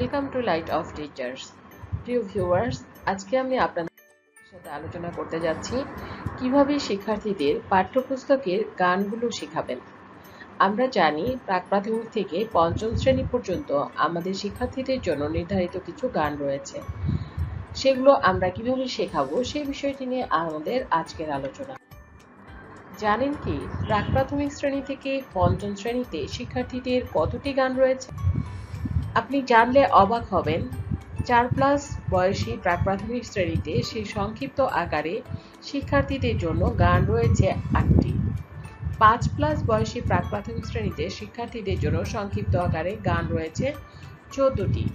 Welcome to light of teachers প্রিয় viewers আজকে আমি আপনাদের সাথে আলোচনা করতে যাচ্ছি, কীভাবে শিক্ষার্থীদের পাঠ্যপুস্তকের গানগুলো শেখাবেন। আমরা জানি, প্রাক প্রাথমিক থেকে পঞ্চম শ্রেণি পর্যন্ত আমাদের শিক্ষার্থীদের জন্য নির্ধারিত কিছু গান রয়েছে। সেগুলো আমরা কীভাবে শেখাবো, সেই বিষয়টি নিয়ে আমাদের আজকের আলোচনা। জানেন কি, প্রাক প্রাথমিক শ্রেণি থেকে পঞ্চম শ্রেণীতে শিক্ষার্থীদের কতটি গান রয়েছে? আপনি জানলে অবাক হবেন, চার প্লাস বয়সী প্রাক প্রাথমিক শ্রেণীতে সেই সংক্ষিপ্ত আকারে শিক্ষার্থীদের জন্য গান রয়েছে আটটি। পাঁচ প্লাস বয়সী প্রাক প্রাথমিক শ্রেণীতে শিক্ষার্থীদের জন্য সংক্ষিপ্ত আকারে গান রয়েছে চোদ্দটি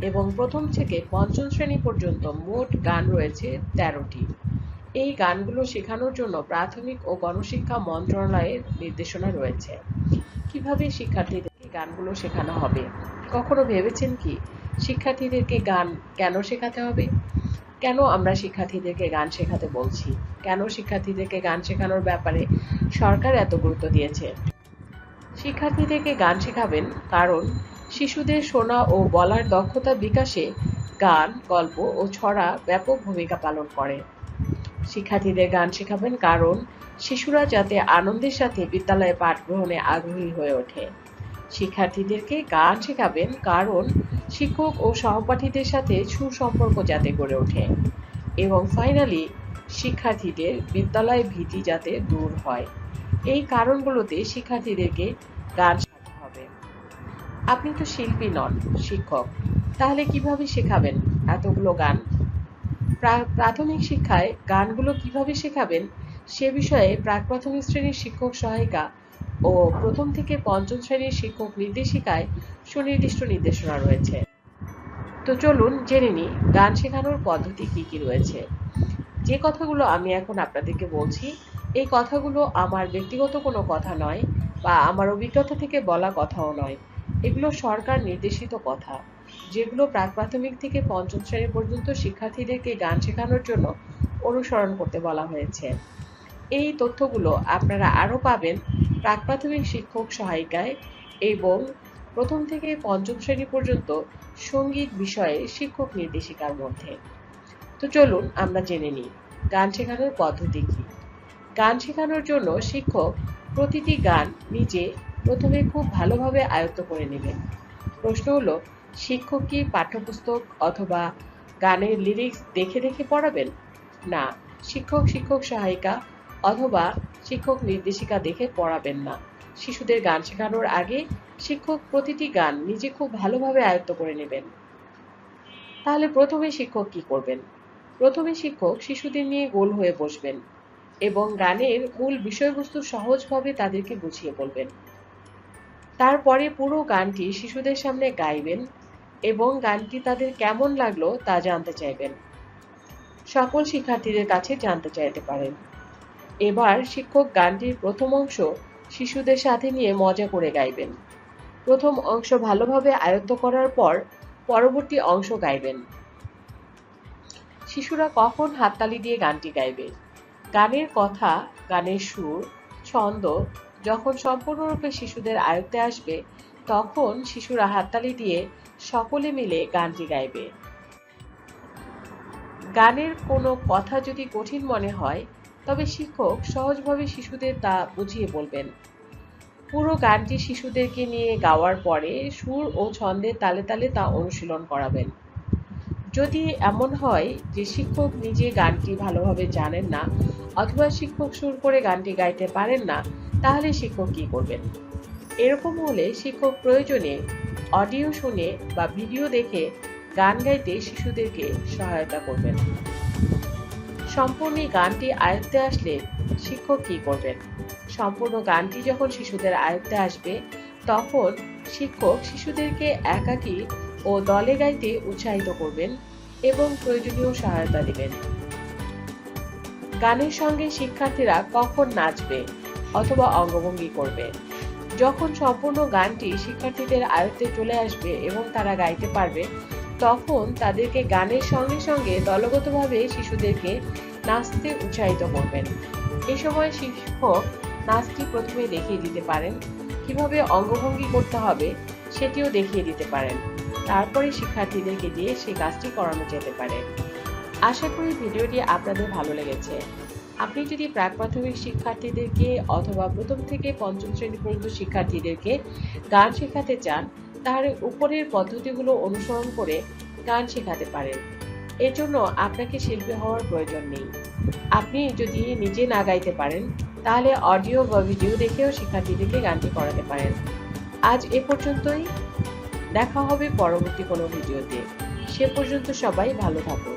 এবং প্রথম থেকে পঞ্চম শ্রেণি পর্যন্ত মোট গান রয়েছে তেরোটি। এই গানগুলো শেখানোর জন্য প্রাথমিক ও গণশিক্ষা মন্ত্রণালয়ের নির্দেশনা রয়েছে। কীভাবে শিক্ষার্থীদেরকে গানগুলো শেখানো হবে? কখনো ভেবেছেন কি শিক্ষার্থীদেরকে গান কেন শেখাতে হবে? কেন আমরা শিক্ষার্থীদেরকে গান শেখাতে বলছি? কেন শিক্ষার্থীদেরকে গান শেখানোর ব্যাপারে সরকার এত গুরুত্ব দিয়েছে? শিক্ষার্থীদেরকে গান শেখাবেন কারণ শিশুদের শোনা ও বলার দক্ষতা বিকাশে গান, গল্প ও ছড়া ব্যাপক ভূমিকা পালন করে। শিক্ষার্থীদের গান শেখাবেন কারণ শিশুরা যাতে আনন্দের সাথে বিদ্যালয়ে পাঠ গ্রহণে আগ্রহী হয়ে ওঠে। শিক্ষার্থীদেরকে গান শেখাবেন কারণ শিক্ষক ও সহপাঠীদের সাথে সুসম্পর্ক যাতে গড়ে ওঠে। এবং ফাইনালি শিক্ষার্থীদের বিদ্যালয় ভীতি যাতে দূর হয়। এই কারণগুলোতে শিক্ষার্থীদেরকে গান শেখাতে হবে। আপনি তো শিল্পী নন, শিক্ষক। তাহলে কীভাবে শেখাবেন এতগুলো গান? প্রা- প্রাথমিক শিক্ষায় গানগুলো কীভাবে শেখাবেন সে বিষয়ে প্রাক প্রাথমিক শ্রেণির শিক্ষক সহায়িকা ও প্রথম থেকে পঞ্চম শ্রেণির শিক্ষক নির্দেশিকায় সুনির্দিষ্ট নির্দেশনা রয়েছে। তো চলুন জেনে নিই, গান শেখানোর পদ্ধতি কি কি রয়েছে। যে কথাগুলো আমি এখন আপনাদেরকে বলছি, এই কথাগুলো আমার ব্যক্তিগত কোনো কথা নয় বা আমার অভিজ্ঞতা থেকে বলা কথাও নয়। এগুলো সরকার নির্দেশিত কথা, যেগুলো প্রাক প্রাথমিক থেকে পঞ্চম শ্রেণি পর্যন্ত শিক্ষার্থীদেরকে গান শেখানোর জন্য অনুসরণ করতে বলা হয়েছে। এই তথ্যগুলো আপনারা আরও পাবেন প্রাক প্রাথমিক শিক্ষক সহায়িকায় এবং প্রথম থেকে পঞ্চম শ্রেণি পর্যন্ত সংগীত বিষয়ে শিক্ষক নির্দেশিকার মধ্যে। তো চলুন আমরা জেনে নিই, গান শেখানোর পদ্ধতি কী? গান শেখানোর জন্য শিক্ষক প্রতিটি গান নিজে প্রথমে খুব ভালোভাবে আয়ত্ত করে নেবেন। প্রশ্ন হলো, শিক্ষক কি পাঠ্যপুস্তক অথবা গানের লিরিক্স দেখে দেখে পড়াবেন? না, শিক্ষক শিক্ষক সহায়িকা অথবা শিক্ষক নির্দেশিকা দেখে পড়াবেন না। শিশুদের গান শেখানোর আগে শিক্ষক প্রতিটি গান নিজে খুব ভালোভাবে আয়ত্ত করে নেবেন। তাহলে প্রথমে শিক্ষক কি করবেন? প্রথমে শিক্ষক শিশুদের নিয়ে গোল হয়ে বসবেন এবং গানের মূল বিষয়বস্তু সহজভাবে তাদেরকে বুঝিয়ে বলবেন। তারপরে পুরো গানটি শিশুদের সামনে গাইবেন এবং গানটি তাদের কেমন লাগল তা জানতে চাইবেন। সকল শিক্ষার্থীদের কাছে জানতে চাইতে পারেন। এবার শিক্ষক গানটির প্রথম অংশ শিশুদের সাথে নিয়ে মজা করে গাইবেন। প্রথম অংশ ভালোভাবে আয়ত্ত করার পর পরবর্তী অংশ গাইবেন। শিশুরা কখন হাততালি দিয়ে গানটি গাইবে? গানের কথা, গানের সুর, ছন্দ যখন সম্পূর্ণরূপে শিশুদের আয়ত্তে আসবে, তখন শিশুরা হাততালি দিয়ে সকলে মিলে গানটি গাইবে। গানের কোনো কথা যদি কঠিন মনে হয় তবে শিক্ষক সহজভাবে শিশুদের তা বুঝিয়ে বলবেন। পুরো গানটি শিশুদেরকে নিয়ে গাওয়ার পরে সুর ও ছন্দের তালে তালে তা অনুশীলন করাবেন। যদি এমন হয় যে শিক্ষক নিজে গানটি ভালোভাবে জানেন না অথবা শিক্ষক সুর করে গানটি গাইতে পারেন না, তাহলে শিক্ষক কি করবেন? এরকম হলে শিক্ষক প্রয়োজনে অডিও শুনে বা ভিডিও দেখে গান গাইতে শিশুদেরকে সহায়তা করবেন। সম্পূর্ণ গানটি আয়ত্তে আসলে শিক্ষক কি করবেন? সম্পূর্ণ গানটি যখন শিশুদের আয়ত্তে আসবে, তখন শিক্ষক শিশুদেরকে একাকী ও দলে গাইতে উৎসাহিত করবেন এবং প্রয়োজনীয় সহায়তা দেবেন। গানের সঙ্গে শিক্ষার্থীরা কখন নাচবে অথবা অঙ্গভঙ্গি করবে? যখন সম্পূর্ণ গানটি শিক্ষার্থীদের আয়ত্তে চলে আসবে এবং তারা গাইতে পারবে তখন তাদেরকে গানের সঙ্গে সঙ্গে দলগতভাবে শিশুদেরকে নাচতে উৎসাহিত করবেন। এই সময় শিক্ষক নাচটি প্রথমে দেখিয়ে দিতে পারেন, কীভাবে অঙ্গভঙ্গি করতে হবে সেটিও দেখিয়ে দিতে পারেন। তারপরে শিক্ষার্থীদেরকে দিয়ে সেই কাজটি করানো যেতে পারে। আশা করি ভিডিওটি আপনাদের ভালো লেগেছে। আপনি যদি প্রাক প্রাথমিক শিক্ষার্থীদেরকে অথবা প্রথম থেকে পঞ্চম শ্রেণি পর্যন্ত শিক্ষার্থীদেরকে গান শেখাতে চান তাহলে উপরের পদ্ধতিগুলো অনুসরণ করে গান শেখাতে পারেন। এজন্য জন্য আপনাকে শিল্পী হওয়ার প্রয়োজন নেই। আপনি যদি নিজে না গাইতে পারেন, তাহলে অডিও বা ভিডিও দেখেও শিক্ষার্থীদেরকে গানটি করাতে পারেন। আজ এ পর্যন্তই। দেখা হবে পরবর্তী কোনো ভিডিওতে। সে পর্যন্ত সবাই ভালো থাকুন।